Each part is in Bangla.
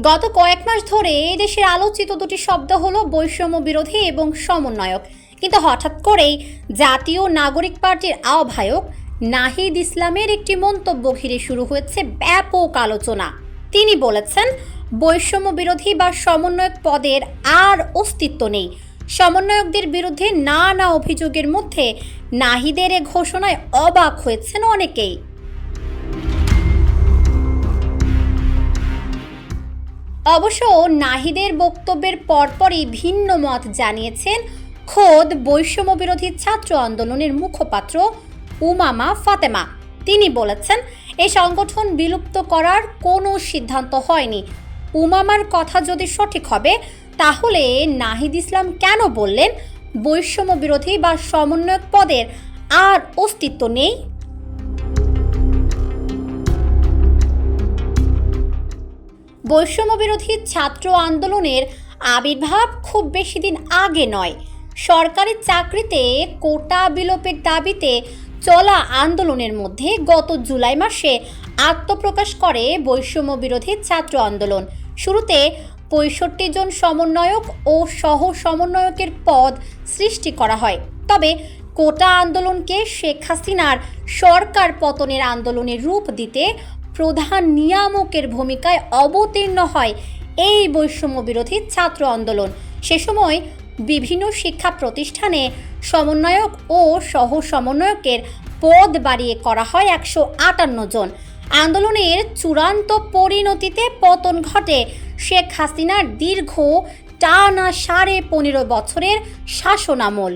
গত কয়েক মাস ধরে দেশের আলোচিত দুটি শব্দ হলো বৈষম্য বিরোধী এবং সমন্বয়ক। কিন্তু হঠাৎ করেই জাতীয় নাগরিক পার্টির আহ্বায়ক নাহিদ ইসলামের একটি মন্তব্য ঘিরে শুরু হয়েছে ব্যাপক আলোচনা। তিনি বলেছেন, বৈষম্য বিরোধী বা সমন্বয়ক পদের আর অস্তিত্ব নেই। সমন্বয়কদের বিরুদ্ধে নানা অভিযোগের মধ্যে নাহিদের এ ঘোষণায় অবাক হয়েছেন অনেকেই। অবশ্য নাহিদের বক্তব্যের পরপরই ভিন্ন মত জানিয়েছেন খোদ বৈষম্য বিরোধী ছাত্র আন্দোলনের মুখপাত্র উমামা ফাতেমা। তিনি বলেছেন এই সংগঠন বিলুপ্ত করার কোনো সিদ্ধান্ত হয়নি। উমামার কথা যদি সঠিক হবে, তাহলে নাহিদ ইসলাম কেন বললেন বৈষম্য বিরোধী বা সমন্বয়ক পদের আর অস্তিত্ব নেই? বৈষম্য বিরোধী ছাত্র আন্দোলনের আবির্ভাব খুব বেশি দিন আগে নয়। সরকারি চাকরিতে কোটা বিলোপের দাবিতে চলা আন্দোলনের মধ্যে গত জুলাই মাসে আত্মপ্রকাশ করে বৈষম্য বিরোধী ছাত্র আন্দোলন। শুরুতে পঁয়ষট্টি জন সমন্বয়ক ও সহ সমন্বয়কের পদ সৃষ্টি করা হয়। তবে কোটা আন্দোলনকে শেখ হাসিনার সরকার পতনের আন্দোলনের রূপ দিতে প্রধান নিয়ামকের ভূমিকায় অবতীর্ণ হয় এই বৈষম্য বিরোধী ছাত্র আন্দোলন। সে সময় বিভিন্ন শিক্ষা প্রতিষ্ঠানে সমন্বয়ক ও সহ সমন্বয়কের পদ বাড়িয়ে করা হয় একশো আটান্ন জন। আন্দোলনের চূড়ান্ত পরিণতিতে পতন ঘটে শেখ হাসিনার দীর্ঘ টানা সাড়ে পনেরো বছরের শাসনামল।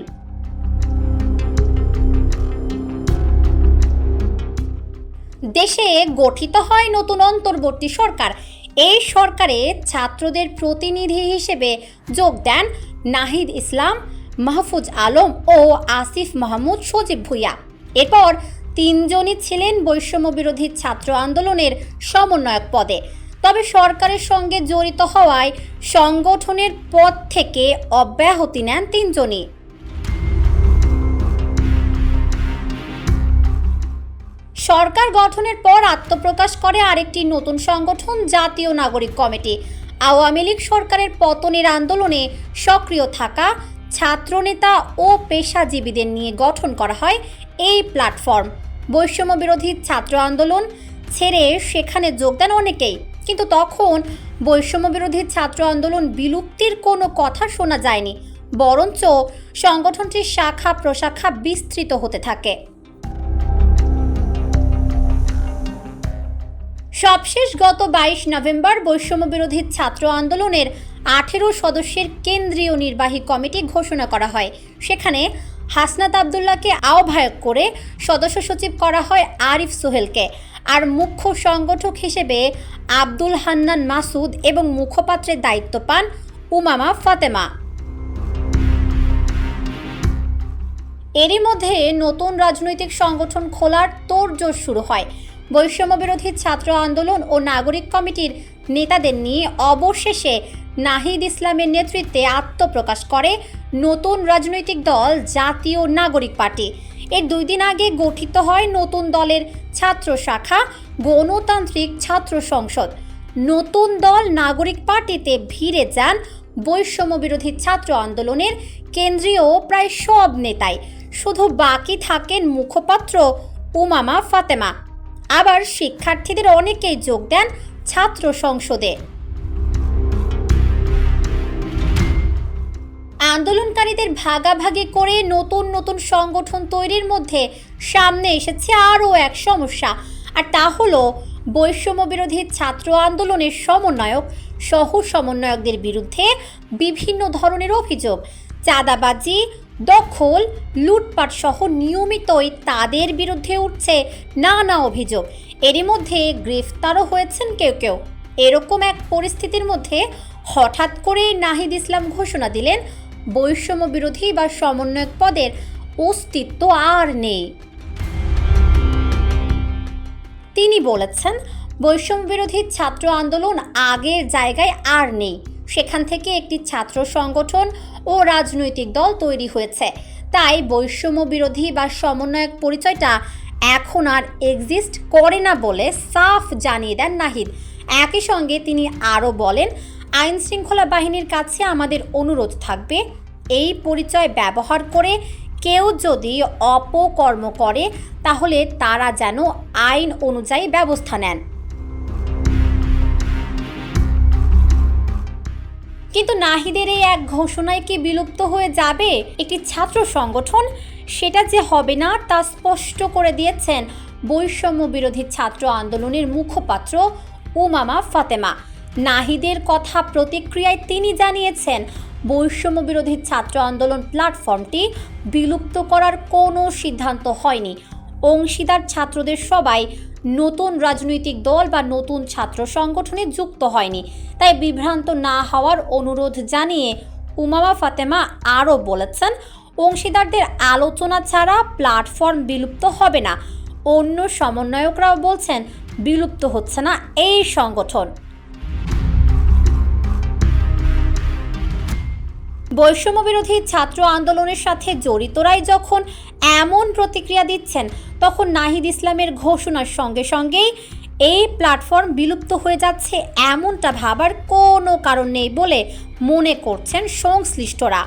দেশে গঠিত হয় নতুন অন্তর্বর্তী সরকার। এই সরকারে ছাত্রদের প্রতিনিধি হিসেবে যোগ দেন নাহিদ ইসলাম, মাহফুজ আলম ও আসিফ মাহমুদ সজীব ভুইয়া। এরপর তিনজনই ছিলেন বৈষম্য বিরোধী ছাত্র আন্দোলনের সমন্বয়ক পদে। তবে সরকারের সঙ্গে জড়িত হওয়ায় সংগঠনের পদ থেকে অব্যাহতি নেন তিনজনই। সরকার গঠনের পর আত্মপ্রকাশ করে আরেকটি নতুন সংগঠন, জাতীয় নাগরিক কমিটি। আওয়ামী লীগ সরকারের পতনের আন্দোলনে সক্রিয় থাকা ছাত্রনেতা ও পেশাজীবীদের নিয়ে গঠন করা হয় এই প্ল্যাটফর্ম। বৈষম্য বিরোধী ছাত্র আন্দোলন ছেড়ে সেখানে যোগ দেন অনেকেই। কিন্তু তখন বৈষম্য বিরোধী ছাত্র আন্দোলন বিলুপ্তির কোনো কথা শোনা যায়নি, বরঞ্চ সংগঠনটির শাখা প্রশাখা বিস্তৃত হতে থাকে। সবশেষ গত বাইশ নভেম্বর বৈষম্য বিরোধী ছাত্র আন্দোলনের আঠেরো সদস্যের কেন্দ্রীয় নির্বাহী কমিটি ঘোষণা করা হয়। সেখানে হাসনাত আবদুল্লাহকে আহ্বায়ক করে সদস্য সচিব করা হয় আরিফ সোহেলকে। আর মুখ্য সংগঠক হিসেবে আব্দুল হান্নান মাসুদ এবং মুখপাত্রের দায়িত্ব পান উমামা ফাতেমা। এরই মধ্যে নতুন রাজনৈতিক সংগঠন খোলার তোড়জোড় শুরু হয়। বৈষম্য বিরোধী ছাত্র আন্দোলন ও নাগরিক কমিটির নেতাদের নিয়ে অবশেষে নাহিদ ইসলামের নেতৃত্বে আত্মপ্রকাশ করে নতুন রাজনৈতিক দল জাতীয় নাগরিক পার্টি। এর দুই দিন আগে গঠিত হয় নতুন দলের ছাত্র শাখা, গণতান্ত্রিক ছাত্র সংসদ। নতুন দল নাগরিক পার্টিতে ভিড়ে যান বৈষম্য বিরোধী ছাত্র আন্দোলনের কেন্দ্রীয় প্রায় সব নেতাই। শুধু বাকি থাকেন মুখপাত্র উমামা ফাতেমা। আবার শিক্ষার্থীদের অনেকেই যোগ দেন ছাত্র সংসদে। আন্দোলনকারীদের ভাগাভাগি করে নতুন নতুন সংগঠন তৈরির মধ্যে সামনে এসেছে আরও এক সমস্যা, আর তা হলো বৈষম্য বিরোধী ছাত্র আন্দোলনের সমন্বয়ক সহ সমন্বয়কদের বিরুদ্ধে বিভিন্ন ধরনের অভিযোগ, চাঁদাবাজি দখল লুটপাট সহ নিয়মিতই তাদের বিরুদ্ধে উঠছে নানা অভিযোগ। এরই মধ্যে গ্রেফতারও হয়েছেন কেউ কেউ। এরকম এক পরিস্থিতির মধ্যে হঠাৎ করে নাহিদ ইসলাম ঘোষণা দিলেন, বৈষম্য বিরোধী বা সমন্বয়ক পদের অস্তিত্ব আর নেই। তিনি বলেছেন, বৈষম্য বিরোধী ছাত্র আন্দোলন আগের জায়গায় আর নেই। সেখান থেকে একটি ছাত্র সংগঠন ও রাজনৈতিক দল তৈরি হয়েছে। তাই বৈষম্য বিরোধী বা সমন্বয়ক পরিচয়টা এখন আর এক্সিস্ট করে না বলে সাফ জানিয়ে দেন নাহিদ। একই সঙ্গে তিনি আরও বলেন, আইন শৃঙ্খলা বাহিনীর কাছে আমাদের অনুরোধ থাকবে এই পরিচয় ব্যবহার করে কেউ যদি অপকর্ম করে, তাহলে তারা যেন আইন অনুযায়ী ব্যবস্থা নেন। কিন্তু নাহিদের এই এক ঘোষণায় কি বিলুপ্ত হয়ে যাবে? একটি ছাত্র সংগঠন? সেটা যে হবে না, তা স্পষ্ট করে দিয়েছেন বৈষম্য বিরোধী ছাত্র আন্দোলনের মুখপাত্র উমামা ফাতেমা। নাহিদের কথা প্রতিক্রিয়ায় তিনি জানিয়েছেন, বৈষম্য বিরোধী ছাত্র আন্দোলন প্ল্যাটফর্মটি বিলুপ্ত করার কোনো সিদ্ধান্ত হয়নি। অংশীদার ছাত্রদের সবাই নতুন রাজনৈতিক দল বা নতুন ছাত্র সংগঠনে যুক্ত হয়নি। তাই বিভ্রান্ত না হওয়ার অনুরোধ জানিয়ে উমামা ফাতেমা আরও বলেছেন, অংশীদারদের আলোচনা ছাড়া প্ল্যাটফর্ম বিলুপ্ত হবে না। অন্য সমন্বয়করাও বলছেন, বিলুপ্ত হচ্ছে না এই সংগঠন। বৈষম্য বিরোধী ছাত্র আন্দোলনের সাথে জড়িতরাই যখন এমন প্রতিক্রিয়া দিচ্ছেন, তখন নাহিদ ইসলামের ঘোষণার সঙ্গে সঙ্গেই এই প্ল্যাটফর্ম বিলুপ্ত হয়ে যাচ্ছে এমনটা ভাবার কোনো কারণ নেই বলে মনে করছেন সংশ্লিষ্টরা।